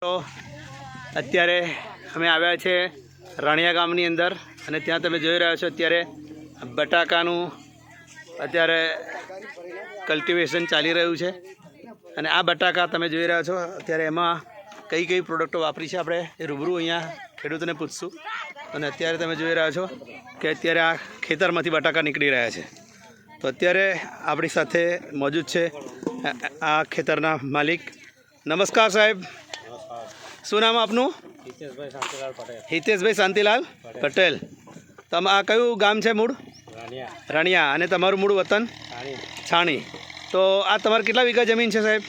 તો અત્યારે અમે આવ્યા છે રાણિયા ગામની અંદર અને ત્યાં તમે જોઈ રહ્યા છો અત્યારે બટાકાનું અત્યારે કલ્ટિવેશન ચાલી રહ્યું છે. અને આ બટાકા તમે જોઈ રહ્યા છો, અત્યારે એમાં કઈ કઈ પ્રોડક્ટો વાપરી છે આપણે એ રૂબરૂ અહીંયા ખેડૂતોને પૂછશું. અને અત્યારે તમે જોઈ રહ્યા છો કે અત્યારે આ ખેતરમાંથી બટાકા નીકળી રહ્યા છે. તો અત્યારે આપણી સાથે મોજૂદ છે આ- ખેતરના માલિક. નમસ્કાર સાહેબ. શું નામ આપનું? હિતેશભાઈ શાંતિલાલ પટેલ. હિતેશભાઈ શાંતિલાલ પટેલ. તમ આ કયું ગામ છે મૂળ? રણિયા. અને તમારું મૂળ વતન? છાણી. તો આ તમારે કેટલા વીઘા જમીન છે સાહેબ?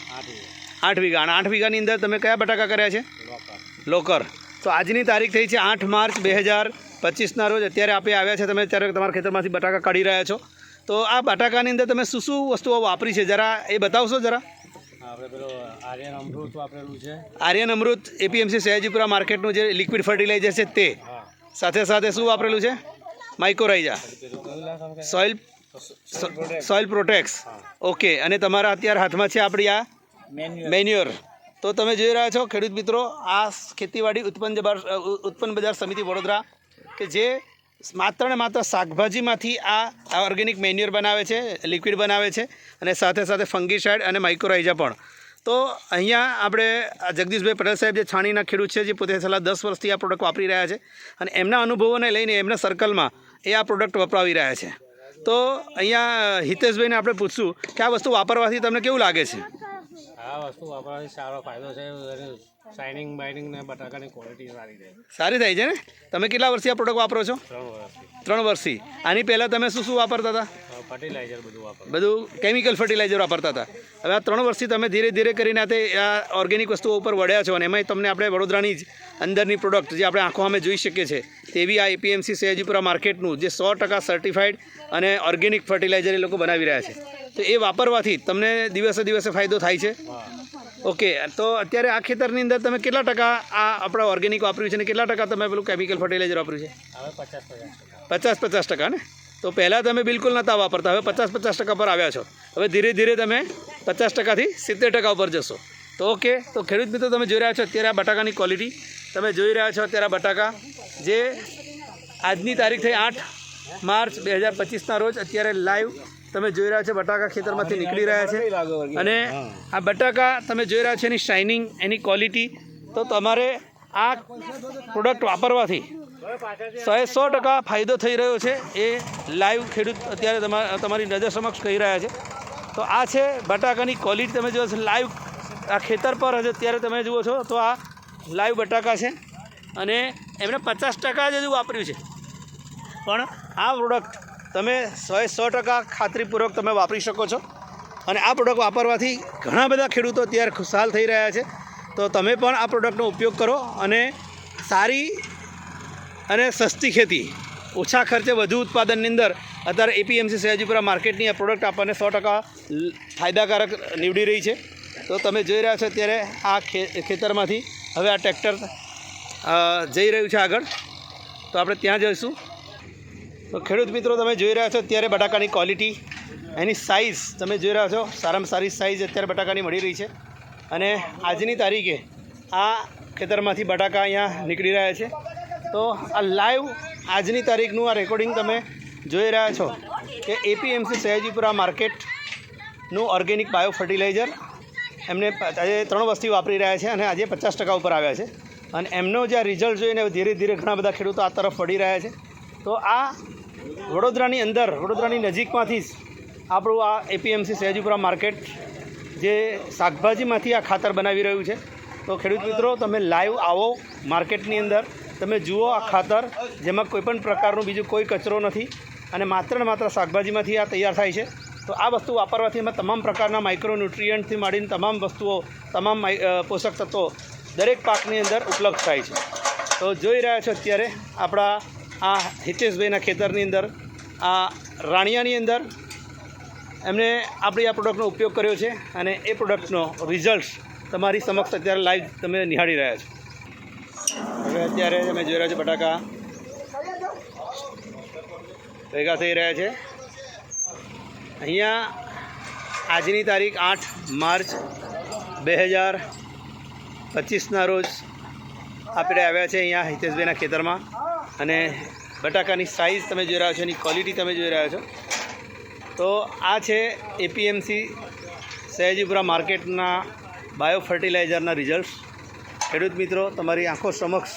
આઠ વીઘા. અને આઠ વીઘાની અંદર તમે કયા બટાકા કર્યા છે? લોકર. લોકર. તો આજની તારીખ થઈ છે આઠ માર્ચ બે હજાર પચીસના રોજ. અત્યારે આપણે આવ્યા છે. તમે અત્યારે તમારા ખેતરમાંથી બટાકા કાઢી રહ્યા છો. તો આ બટાકાની અંદર તમે શું શું વસ્તુઓ વાપરી છે? જરા એ બતાવશો જરા? આપણે પેલો આર્યન અમૃત વાપરેલું છે. આર્યન અમૃત એપીએમસી સયાજીપુરા માર્કેટનું જે લિક્વિડ ફર્ટિલાઇઝર છે તે. સાથે સાથે શું વાપરેલું છે? Mycorrhiza soil soil Protex okay અને તમારા અત્યારે હાથમાં છે આપણી આ મેન્યુઅર તો તમે જોઈ રહ્યા છો ખેડૂત મિત્રો આ ખેતીવાડી ઉત્પન્ન બજાર ઉત્પન્ન બજાર સમિતિ વડોદરા કે જે માત્ર ને માત્ર શાકભાજીમાંથી આ ઓર્ગેનિક મેન્યુઅર બનાવે છે લિક્વિડ બનાવે છે અને સાથે સાથે ફંગીસાઇડ અને માઇક્રોરાઇઝા પણ. તો અહીંયા આપણે જગદીશભાઈ પટેલ સાહેબ જે છાણીના ખેડૂત છે, જે પોતે છેલ્લા દસ વર્ષથી આ પ્રોડક્ટ વાપરી રહ્યા છે અને એમના અનુભવોને લઈને એમના સર્કલમાં એ આ પ્રોડક્ટ વપરાવી રહ્યા છે. તો અહીંયા હિતેશભાઈને આપણે પૂછશું કે આ વસ્તુ વાપરવાથી તમને કેવું લાગે છે? આ વસ્તુ વાપરવાથી સારો ફાયદો છે શાઇનિંગ બાઇનિંગ ને બટાકાની ક્વોલિટી સારી છે સારી થાય છે ને? તમે કેટલા વર્ષથી આ પ્રોડક્ટ વાપરો છો? ત્રણ વર્ષથી. ત્રણ વર્ષથી. આની પહેલાં તમે શું શું વાપરતા હતા? ફર્ટિલાઇઝર બધું કેમિકલ ફર્ટિલાઇઝર વાપરતા હતા. હવે આ ત્રણ વર્ષથી તમે ધીરે ધીરે કરીને આ તે આ ઓર્ગેનિક વસ્તુઓ ઉપર વળ્યા છો અને એમાંય તમને આપણે વડોદરાની જ અંદરની પ્રોડક્ટ જે આપણે આંખો સામે જોઈ શકીએ છીએ તેવી આ એપીએમસી સયાજીપુરા માર્કેટનું જે સો ટકા સર્ટિફાઈડ અને ઓર્ગેનિક ફર્ટિલાઇઝર એ લોકો બનાવી રહ્યા છે. તો એ વાપરવાથી તમને દિવસે દિવસે ફાયદો થાય છે? ઓકે તો અત્યારે આ ખેતરની અંદર તમે કેટલા ટકા આ આપણા ઓર્ગેનિક વાપર્યું છે અને કેટલા ટકા તમે પેલું કેમિકલ ફર્ટિલાઇઝર વાપર્યું છે? પચાસ પચાસ ટકા ને? તો પહેલાં તમે બિલકુલ નહોતા વાપરતા. હવે પચાસ પચાસ ટકા પર આવ્યા છો. હવે ધીરે ધીરે તમે પચાસ ટકાથી સિત્તેર ટકા ઉપર જશો. તો ઓકે, તો ખેડૂત મિત્રો તમે જોઈ રહ્યા છો અત્યારે આ બટાકાની ક્વોલિટી તમે જોઈ રહ્યા છો અત્યારે આ બટાકા જે આજની તારીખ થઈ આઠ માર્ચ બે હજાર પચીસના રોજ અત્યારે લાઈવ તમે જોઈ રહ્યા છો બટાકા ખેતરમાંથી નીકળી રહ્યા છે. અને આ બટાકા તમે જોઈ રહ્યા છો એની શાઇનિંગ એની ક્વોલિટી તો તમારે આ પ્રોડક્ટ વાપરવાથી સો સો ટકા ફાયદો થઈ રહ્યો છે. એ લાઈવ ખેડૂત અત્યારે તમા, તમારી નજર સમક્ષ કહી રહ્યા છે. તો આ છે બટાકાની ક્વોલિટી તમે જુઓ છો લાઈવ આ ખેતર પર હશે અત્યારે તમે જુઓ છો, તો આ લાઈવ બટાકા છે. અને એમણે પચાસ ટકા જ હજુ વાપર્યું છે. પણ આ પ્રોડક્ટ તમે સો સો ટકા ખાતરીપૂર્વક તમે વાપરી શકો છો. અને આ પ્રોડક્ટ વાપરવાથી ઘણા બધા ખેડૂતો અત્યારે ખુશાલ થઈ રહ્યા છે. તો તમે પણ આ પ્રોડક્ટનો ઉપયોગ કરો અને સારી અને સસ્તી ખેતી. ઓછા ખર્ચે વધુ ઉત્પાદનની અંદર અત્યારે એપીએમસી સયાજીપુરા માર્કેટની આ પ્રોડક્ટ આપણને સો ટકા ફાયદાકારક નીવડી રહી છે. તો તમે જોઈ રહ્યા છો અત્યારે આ ખેતરમાંથી હવે આ ટ્રેક્ટર જઈ રહ્યું છે આગળ. તો આપણે ત્યાં જઈશું. તો ખેડૂત મિત્રો, તમે જોઈ રહ્યા છો અત્યારે બટાકાની ક્વોલિટી એની સાઇઝ તમે જોઈ રહ્યા છો, સારામાં સારી સાઇઝ અત્યારે બટાકાની મળી રહી છે. અને આજની તારીખે આ ખેતરમાંથી બટાકા અહીંયા નીકળી રહ્યા છે. તો આ લાઈવ આજની તારીખનું આ રેકોર્ડિંગ તમે જોઈ રહ્યા છો કે એપીએમસી સયાજીપુરા માર્કેટનું ઓર્ગેનિક બાયો ફર્ટિલાઇઝર એમને આજે ત્રણ વસ્તી વાપરી રહ્યા છે અને આજે પચાસ ટકા ઉપર આવ્યા છે. અને એમનો જે રિઝલ્ટ જોઈને ધીરે ધીરે ઘણા બધા ખેડૂતો આ તરફ વળી રહ્યા છે. તો આ વડોદરાની અંદર, વડોદરાની નજીકમાંથી જ આપણું આ એપીએમસી સયાજીપુરા માર્કેટ જે શાકભાજીમાંથી આ ખાતર બનાવી રહ્યું છે. તો ખેડૂત મિત્રો, તમે લાઈવ આવો માર્કેટની અંદર. તમે જુઓ આ ખાતર, જેમાં કોઈ પણ પ્રકારનું બીજું કોઈ કચરો નથી અને માત્ર ને માત્ર શાકભાજીમાંથી આ તૈયાર થાય છે. તો આ વસ્તુ વાપરવાથી એમાં તમામ પ્રકારના માઇક્રોન્યુટ્રિયન્ટથી માંડીને તમામ વસ્તુઓ, તમામ પોષક તત્વો દરેક પાકની અંદર ઉપલબ્ધ થાય છે. તો જોઈ રહ્યા છો અત્યારે આપણા આ હિતેશભાઈના ખેતરની અંદર, આ રાણિયાની અંદર એમને આપણી આ પ્રોડક્ટનો ઉપયોગ કર્યો છે અને એ પ્રોડક્ટનો રિઝલ્ટ તમારી સમક્ષ અત્યારે લાઈવ તમે નિહાળી રહ્યા છો. હવે અત્યારે તમે જોઈ રહ્યા છો બટાકા. ભેગા થઈ રહ્યા છે. અહીંયા આજની તારીખ આઠ માર્ચ બે હજાર પચીસના રોજ આપણે આવ્યા છે અહીંયા હિતેશભાઈના ખેતરમાં. અને બટાકાની સાઇઝ તમે જોઈ રહ્યા છો, એની ક્વોલિટી તમે જોઈ રહ્યા છો. તો આ છે એપીએમસી સહેજીપુરા માર્કેટના બાયો ફર્ટિલાઇઝરના રિઝલ્ટ ખેડૂત મિત્રો, તમારી આંખો સમક્ષ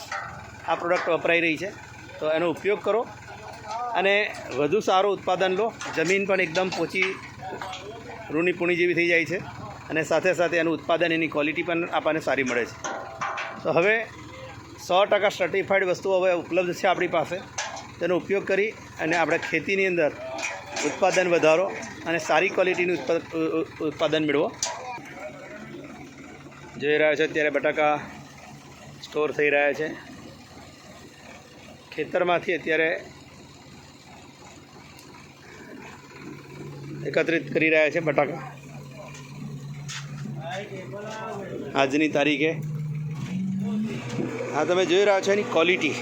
આ પ્રોડક્ટ વપરાઈ રહી છે. તો એનો ઉપયોગ કરો અને વધુ સારું ઉત્પાદન લો. જમીન પણ એકદમ પોચી રૂની પૂણી જેવી થઈ જાય છે અને સાથે સાથે એનું ઉત્પાદન, એની ક્વોલિટી પણ આપણને સારી મળે છે. તો હવે સો ટકા સર્ટિફાઈડ વસ્તુઓ હવે ઉપલબ્ધ છે આપણી પાસે. તેનો ઉપયોગ કરી અને આપણે ખેતીની અંદર ઉત્પાદન વધારો અને સારી ક્વોલિટીનું ઉત્પાદન મેળવો. જોઈ રહ્યા છો અત્યારે બટાકા સ્ટોર થઈ રહ્યા છે. ખેતરમાંથી અત્યારે એકત્રિત કરી રહ્યા છે બટાકા. આજની તારીખે. હા, તમે જોઈ રહ્યા છો એની ક્વોલિટી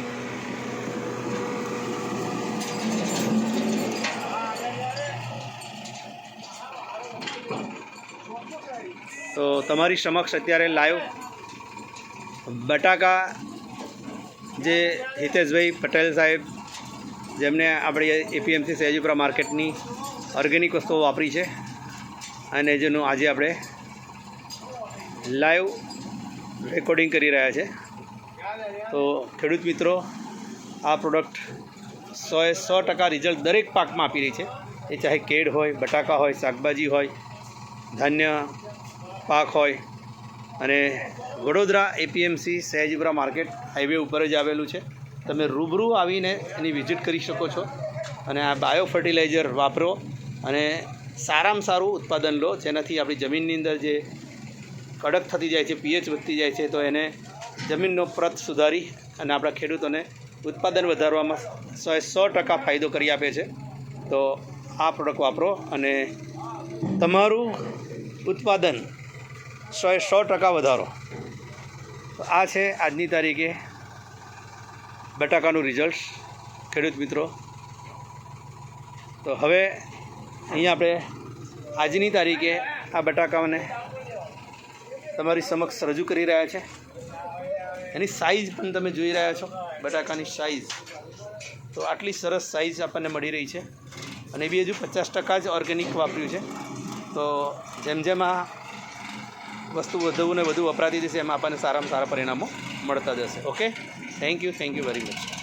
તો તમારી સમક્ષ અત્યારે લાઈવ બટાકા જે હિતેશભાઈ પટેલ સાહેબ, જેમને આપણે એપીએમસી સયાજીપુરા માર્કેટની ઓર્ગેનિક વસ્તુઓ વાપરી છે અને જેનું આજે આપણે લાઈવ રેકોર્ડિંગ કરી રહ્યા છે. તો ખેડૂત મિત્રો, આ પ્રોડક્ટ સોએ સો ટકા રિઝલ્ટ દરેક પાકમાં આપી રહી છે. એ ચાહે કેળ હોય, બટાકા હોય, શાકભાજી હોય, ધાન્ય પાક હોય અને Vadodara APMC Sayajipura market highway ઉપર જ આવેલું છે. તમે રૂબરૂ આવીને એની વિઝિટ કરી શકો છો અને આ બાયો ફર્ટિલાઇઝર વાપરો અને સારામાં સારું ઉત્પાદન લો, જેનાથી આપણી જમીનની અંદર જે કડક થતી જાય છે, પીએચ વધતી જાય છે, તો એને જમીનનો પ્રત સુધારી અને આપણા ખેડૂતોને ઉત્પાદન વધારવામાં સો સો ટકા ફાયદો કરી આપે છે. તો આ પ્રોડક્ટ વાપરો અને તમારું ઉત્પાદન સો સો ટકા વધારો. તો આ છે આજની તારીખે બટાકાનું રિઝલ્ટ ખેડૂત મિત્રો, તો હવે અહીંયા આપણે આજની તારીખે આ બટાકાઓને તમારી સમક્ષ રજૂ કરી રહ્યા છે. એની સાઇઝ પણ તમે જોઈ રહ્યા છો, બટાકાની સાઇઝ તો આટલી સરસ સાઇઝ આપણને મળી રહી છે. અને એ બી હજુ પચાસ ટકા જ ઓર્ગેનિક વાપર્યું છે. તો જેમ જેમ આ વસ્તુ વધુ ને વધુ વપરાતી જશે એમાં આપણને સારામાં સારા પરિણામો મળતા જશે. Okay thank you thank you very much